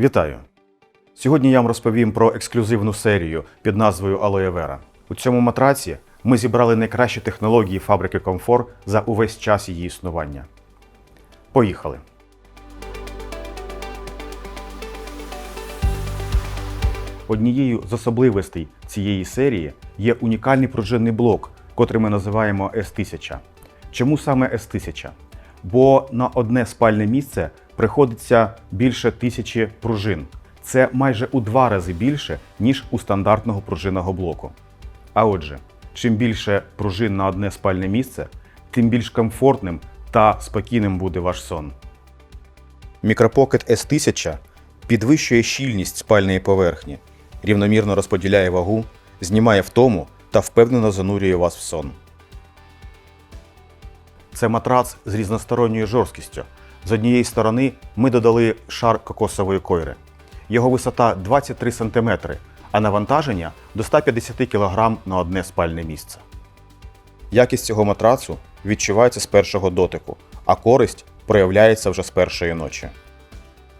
Вітаю! Сьогодні я вам розповім про ексклюзивну серію під назвою Vera. У цьому матраці ми зібрали найкращі технології фабрики Комфор за увесь час її існування. Поїхали! Однією з особливостей цієї серії є унікальний пружинний блок, котрий ми називаємо S1000. Чому саме S1000? Бо на одне спальне місце приходиться більше тисячі пружин. Це майже у два рази більше, ніж у стандартного пружинного блоку. А отже, чим більше пружин на одне спальне місце, тим більш комфортним та спокійним буде ваш сон. Мікропокет S1000 підвищує щільність спальної поверхні, рівномірно розподіляє вагу, знімає втому та впевнено занурює вас в сон. Це матрац з різносторонньою жорсткістю. З однієї сторони ми додали шар кокосової койри. Його висота 23 см, а навантаження до 150 кг на одне спальне місце. Якість цього матрацу відчувається з першого дотику, а користь проявляється вже з першої ночі.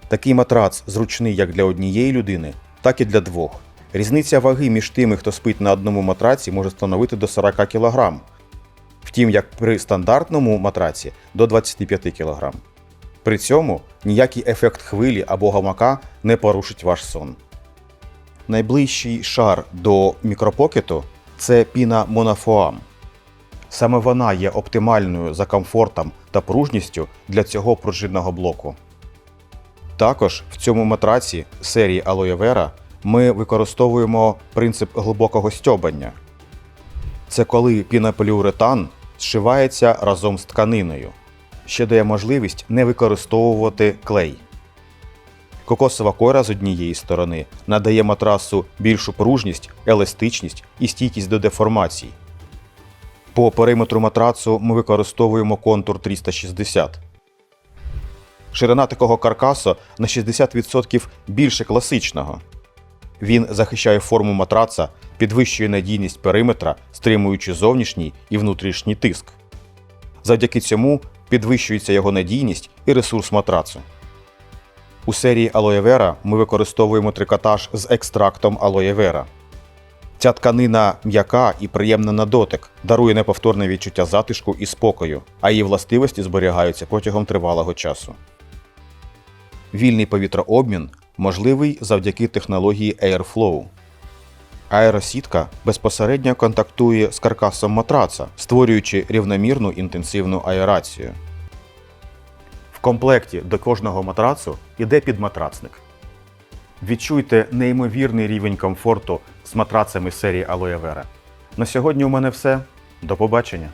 Такий матрац зручний як для однієї людини, так і для двох. Різниця ваги між тими, хто спить на одному матраці, може становити до 40 кг. Втім, як при стандартному матраці до 25 кг. При цьому ніякий ефект хвилі або гамака не порушить ваш сон. Найближчий шар до мікропокету це піна монофоам. Саме вона є оптимальною за комфортом та пружністю для цього пружинного блоку. Також в цьому матраці серії Aloe Vera ми використовуємо принцип глибокого стьобання. Це коли пінополіуретан зшивається разом з тканиною, що дає можливість не використовувати клей. Кокосова кора з однієї сторони надає матрасу більшу пружність, еластичність і стійкість до деформацій. По периметру матрацу ми використовуємо контур 360. Ширина такого каркасу на 60% більше класичного. Він захищає форму матраца, підвищує надійність периметра, стримуючи зовнішній і внутрішній тиск. Завдяки цьому підвищується його надійність і ресурс матрацу. У серії Vera ми використовуємо трикотаж з екстрактом Vera. Ця тканина м'яка і приємна на дотик, дарує неповторне відчуття затишку і спокою, а її властивості зберігаються протягом тривалого часу. Вільний повітрообмін можливий завдяки технології Airflow. Аеросітка безпосередньо контактує з каркасом матраца, створюючи рівномірну інтенсивну аерацію. В комплекті до кожного матрацу йде підматрацник. Відчуйте неймовірний рівень комфорту з матрацами серії Aloe Vera. На сьогодні у мене все. До побачення!